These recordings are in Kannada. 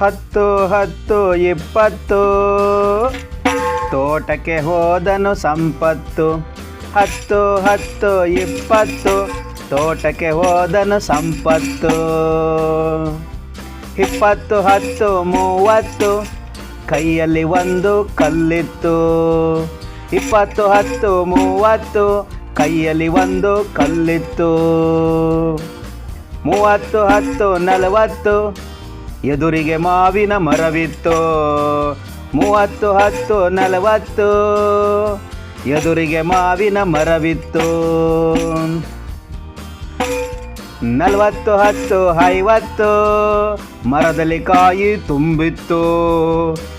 ಹತ್ತು ಹತ್ತು, ಇಪ್ಪತ್ತು. ತೋಟಕ್ಕೆ ಹೋದನು ಸಂಪತ್ತು. ಹತ್ತು ಹತ್ತು, ಇಪ್ಪತ್ತು. ತೋಟಕ್ಕೆ ಹೋದನು ಸಂಪತ್ತು. ಇಪ್ಪತ್ತು, ಹತ್ತು, ಮೂವತ್ತು. ಕೈಯಲ್ಲಿ ಒಂದು ಕಲ್ಲಿತ್ತು. ಇಪ್ಪತ್ತು, ಹತ್ತು, ಮೂವತ್ತು. ಕೈಯಲ್ಲಿ ಒಂದು ಕಲ್ಲಿತ್ತು. ಮೂವತ್ತು, ಹತ್ತು, ನಲವತ್ತು. ಎದುರಿಗೆ ಮಾವಿನ ಮರವಿತ್ತು. ಮೂವತ್ತು, ಹತ್ತು, ನಲವತ್ತು. ಎದುರಿಗೆ ಮಾವಿನ ಮರವಿತ್ತು. ನಲವತ್ತು, ಹತ್ತು, ಐವತ್ತು. ಮರದಲ್ಲಿ ಕಾಯಿ ತುಂಬಿತ್ತು.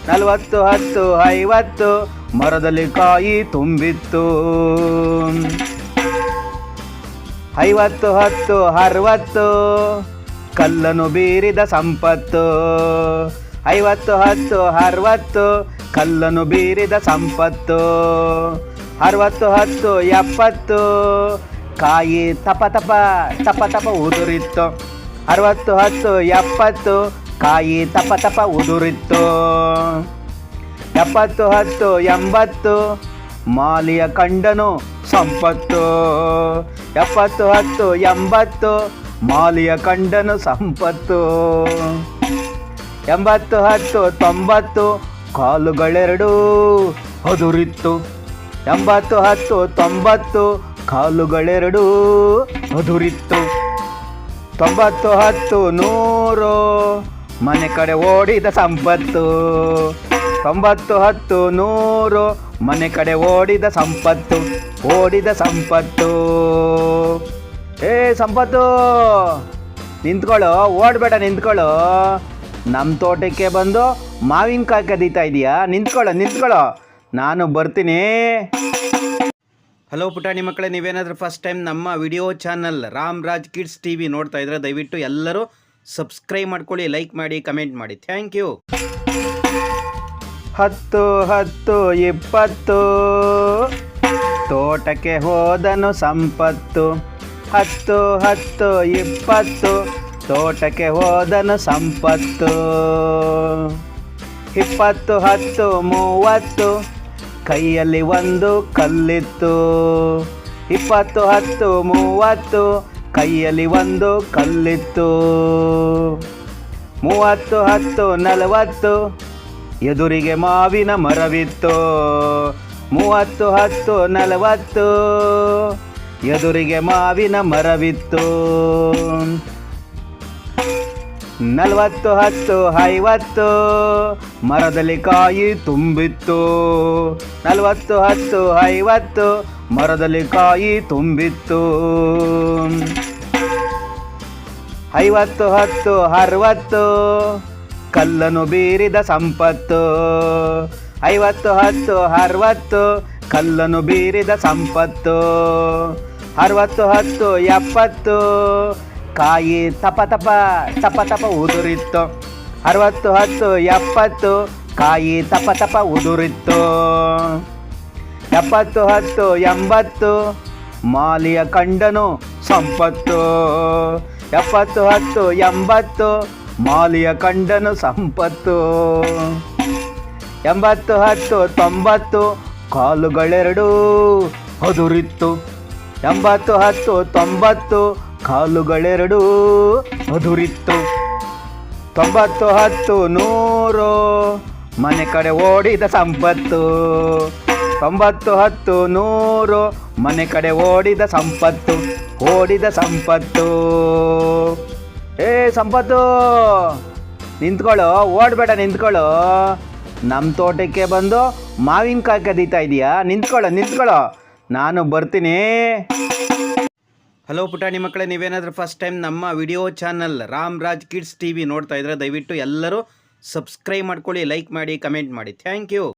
ನಲವತ್ತು, ಹತ್ತು, ಐವತ್ತು. ಮರದಲ್ಲಿ ಕಾಯಿ ತುಂಬಿತ್ತು. ಐವತ್ತು, ಹತ್ತು, ಅರವತ್ತು. ಕಲ್ಲನ್ನು ಬೀರಿದ ಸಂಪತ್ತು. ಐವತ್ತು, ಹತ್ತು, ಅರವತ್ತು ಕಲ್ಲನು ಬೀರಿದ ಸಂಪತ್ತು. ಅರವತ್ತು, ಹತ್ತು, ಎಪ್ಪತ್ತು. ಕಾಯಿ ತಪ ತಪ ತಪ ತಪ ಉದುರಿತ್ತು. ಅರವತ್ತು, ಹತ್ತು, ಎಪ್ಪತ್ತು. ಕಾಯಿ ತಪ ತಪ ಉದುರಿತ್ತು. ಎಪ್ಪತ್ತು, ಹತ್ತು, ಎಂಬತ್ತು. ಮಾಲಿಯ ಕಂಡನು ಸಂಪತ್ತು. ಎಪ್ಪತ್ತು, ಹತ್ತು, ಎಂಬತ್ತು. ಮಾಲಿಯ ಕಂಡನು ಸಂಪತ್ತು. ಎಂಬತ್ತು, ಹತ್ತು, ತೊಂಬತ್ತು, ಕಾಲುಗಳೆರಡು ಅದುರಿತ್ತು. ಎಂಬತ್ತು, ಹತ್ತು, ತೊಂಬತ್ತು, ಕಾಲುಗಳೆರಡು ಅದುರಿತ್ತು. ತೊಂಬತ್ತು, ಹತ್ತು, ನೂರು, ಮನೆ ಕಡೆ ಓಡಿದ ಸಂಪತ್ತು. ತೊಂಬತ್ತು, ಹತ್ತು, ನೂರು, ಮನೆ ಕಡೆ ಓಡಿದ ಸಂಪತ್ತು. ಓಡಿದ ಸಂಪತ್ತು. ಏ ಸಂಪತ್ತು. ನಿಂತ್ಕೊಳ್ಳೋ ಓಡಬೇಡ ನಿಂತ್ಕೊಳ್ಳೋ. ನಮ್ಮ ತೋಟಕ್ಕೆ ಬಂದು ಮಾವಿನಕಾಯಿ ಕದೀತಾ ಇದೀಯಾ? ನಿಂತ್ಕೊಳ್ಳೋ ನಿಂತ್ಕೊಳ್ಳೋ. ನಾನು ಬರ್ತೀನಿ. ಹಲೋ ಪುಟಾಣಿ ಮಕ್ಕಳೇ ನೀವೇನಾದರೂ ಫಸ್ಟ್ ಟೈಮ್ ನಮ್ಮ video channel Ram Raj kids T V ನೋಡ್ತಾ ಇದ್ರೆ ದಯವಿಟ್ಟು ಎಲ್ಲರೂ ಸಬ್ಸ್ಕ್ರೈಬ್ ಮಾಡ್ಕೊಳ್ಳಿ ಲೈಕ್ ಮಾಡಿ ಕಮೆಂಟ್ ಮಾಡಿ. ಥ್ಯಾಂಕ್ ಯು ಹತ್ತು ಹತ್ತು ಇಪ್ಪತ್ತು. ತೋಟಕ್ಕೆ ಹೋದನು ಸಂಪತ್ತು. ಹತ್ತು ಹತ್ತು, ಇಪ್ಪತ್ತು, ತೋಟಕ್ಕೆ ಹೋದನು ಸಂಪತ್ತು. ಇಪ್ಪತ್ತು, ಹತ್ತು, ಮೂವತ್ತು, ಕೈಯಲ್ಲಿ ಒಂದು ಕಲ್ಲಿತ್ತು. ಇಪ್ಪತ್ತು, ಹತ್ತು, ಮೂವತ್ತು, ಕೈಯಲ್ಲಿ ಒಂದು ಕಲ್ಲಿತ್ತು. ಮೂವತ್ತು, ಹತ್ತು, ನಲವತ್ತು, ಎದುರಿಗೆ ಮಾವಿನ ಮರವಿತ್ತು. ಮೂವತ್ತು, ಹತ್ತು, ನಲವತ್ತು ಎದುರಿಗೆ ಮಾವಿನ ಮರವಿತ್ತು. ನಲವತ್ತು, ಹತ್ತು, ಐವತ್ತು, ಮರದಲ್ಲಿ ಕಾಯಿ ತುಂಬಿತ್ತು. ನಲವತ್ತು, ಹತ್ತು, ಐವತ್ತು, ಮರದಲ್ಲಿ ಕಾಯಿ ತುಂಬಿತ್ತು. ಐವತ್ತು, ಹತ್ತು, ಅರವತ್ತು, ಕಲ್ಲನ್ನು ಬೀರಿದ ಸಂಪತ್ತು. ಐವತ್ತು, ಹತ್ತು, ಅರವತ್ತು, ಕಲ್ಲನ್ನು ಬೀರಿದ ಸಂಪತ್ತು. ಅರವತ್ತು, ಹತ್ತು, ಎಪ್ಪತ್ತು. ಕಾಯಿ ತಪ ತಪ ತಪ ತಪ ಉದುರಿತ್ತು. ಅರವತ್ತು, ಹತ್ತು, ಎಪ್ಪತ್ತು. ಕಾಯಿ ತಪ ತಪ ಉದುರಿತ್ತು. ಎಪ್ಪತ್ತು, ಹತ್ತು, ಎಂಬತ್ತು. ಮಾಲಿಯ ಕಂಡನು ಸಂಪತ್ತು. ಎಪ್ಪತ್ತು, ಹತ್ತು, ಎಂಬತ್ತು. ಮಾಲಿಯ ಕಂಡನು ಸಂಪತ್ತು. ಎಂಬತ್ತು, ಹತ್ತು, ತೊಂಬತ್ತು. ಕಾಲುಗಳೆರಡೂ ಅದುರಿತ್ತು. ಎಂಬತ್ತು, ಹತ್ತು, ತೊಂಬತ್ತು, ಕಾಲುಗಳೆರಡು ಅದುರಿತ್ತು ತೊಂಬತ್ತು, ಹತ್ತು, ನೂರು, ಮನೆ ಕಡೆ ಓಡಿದ ಸಂಪತ್ತು. ತೊಂಬತ್ತು, ಹತ್ತು, ನೂರು, ಮನೆ ಕಡೆ ಓಡಿದ ಸಂಪತ್ತು. ಓಡಿದ ಸಂಪತ್ತು. ಏ, ಸಂಪತ್ತು, ನಿಂತ್ಕೊಳ್ಳೋ, ಓಡಬೇಡ, ನಿಂತ್ಕೊಳ್ಳೋ. ನಮ್ಮ ತೋಟಕ್ಕೆ ಬಂದು ಮಾವಿನಕಾಯಿ ಕದೀತಾ ಇದೆಯಾ? ನಿಂತ್ಕೊಳ್ಳೋ ನಿಂತ್ಕೊಳ್ಳೋ. ನಾನು ಬರ್ತೀನಿ. ಹಲೋ ಪುಟಾಣಿ ಮಕ್ಕಳೇ ನೀವೇನಾದರೂ ಫಸ್ಟ್ ಟೈಮ್ ನಮ್ಮ video channel Ram Raj kids T V ನೋಡ್ತಾ ಇದ್ರೆ ದಯವಿಟ್ಟು ಎಲ್ಲರೂ ಸಬ್ಸ್ಕ್ರೈಬ್ ಮಾಡ್ಕೊಳ್ಳಿ ಲೈಕ್ ಮಾಡಿ ಕಮೆಂಟ್ ಮಾಡಿ. Thank you